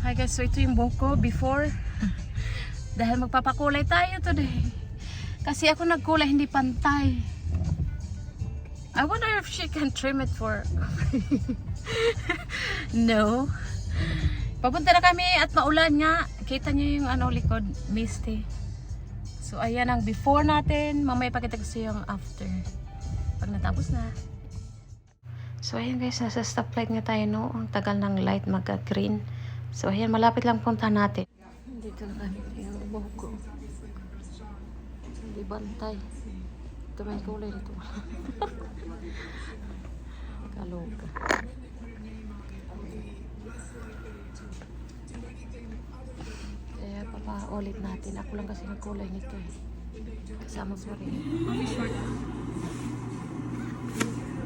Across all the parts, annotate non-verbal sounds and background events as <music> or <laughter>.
Hi guys, so ito yung buhok ko before. Dahil magpapakulay tayo today. Kasi ako nagkulay hindi pantay. I wonder if she can trim it for... <laughs> no. Papunta na kami at maulan nga. Kita niyo yung ano likod, misty. So ayan ang before natin. Mamaya pakita ko sa yung after. Pag natapos na. So ayan guys, nasa stoplight nga tayo no. Ang tagal ng light magka-green. So ayan, malapit lang punta natin. Dito na kami yung buhok ko. Hindi bantay. Ito may kulay dito. <laughs> Kaloka. Kaya papaulit natin. Ako lang kasi nagkulay nito eh. Kasama pa rin.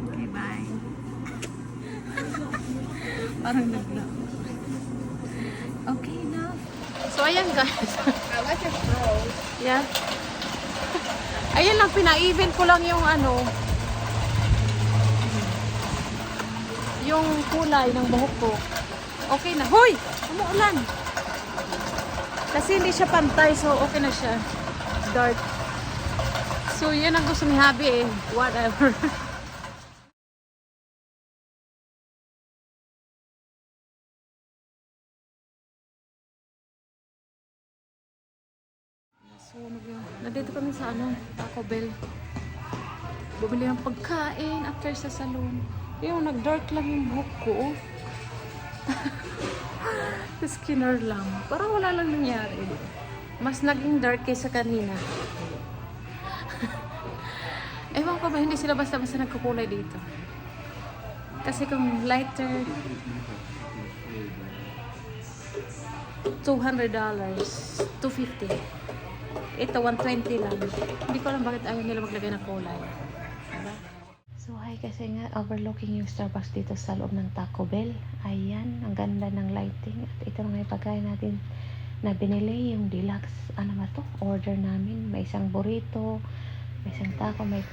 Okay, bye. <laughs> Parang nagla. So, ayan guys. I like your froze. yeah. Ayan lang, pina-even ko lang yung ano, yung kulay ng buhok ko. Okay na. Hoy! Umuulan! Kasi hindi siya pantay, so okay na siya. Dark. So, yan ang gusto ni Habi eh. Whatever. <laughs> Nasunog yun. Nandito kami sa ano, Taco Bell. Bumili ng pagkain after sa salon. Yung nag-dark lang yung buhok ko. oh. <laughs> Skinner lang. Parang wala lang nangyari. Mas naging dark kaysa kanina. <laughs> Ewan ko ba, hindi sila basta-basta nagkukulay dito. Kasi kung lighter, $200, 250 ito, 120 lang. Hindi ko alam bakit ayaw nila maglagay ng kulay. Diba? So, hi kasi nga overlooking yung Starbucks dito sa loob ng Taco Bell. Ayan, ang ganda ng lighting. At ito na may pagkain natin na binili, yung deluxe, ano ba to? Order namin. May isang burrito, may isang taco, may...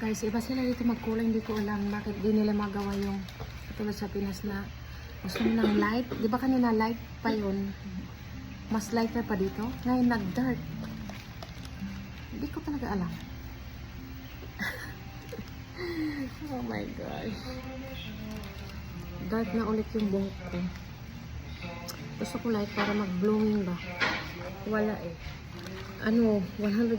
Guys, iba sila dito magkulay. Hindi ko alam bakit di nila magawa yung tulad sa Pinas na gusto nila ng light. Di ba kanina light pa yun? Mas lighter pa dito. Ngayon nag-dark. Hindi ko talaga alam. <laughs> oh my gosh. Dark na ulit yung buhok ko. Gusto ko light para mag-blooming ba? Wala eh. Ano, 120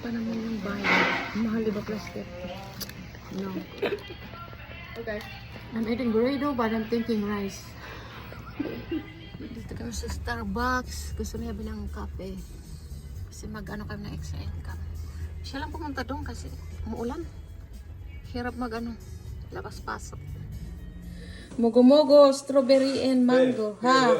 pa naman yung bayad. Mahal di ba plastic? No. Okay. I'm eating burrito but I'm thinking rice. <laughs> Dito kami sa Starbucks. Gusto niya bilang kape. Kasi mag-ano kami ng extra income. Siya lang pumunta doon kasi umuulan. Hirap mag-ano. Labas-pasok. Mogo-mogo, strawberry and mango. Ha?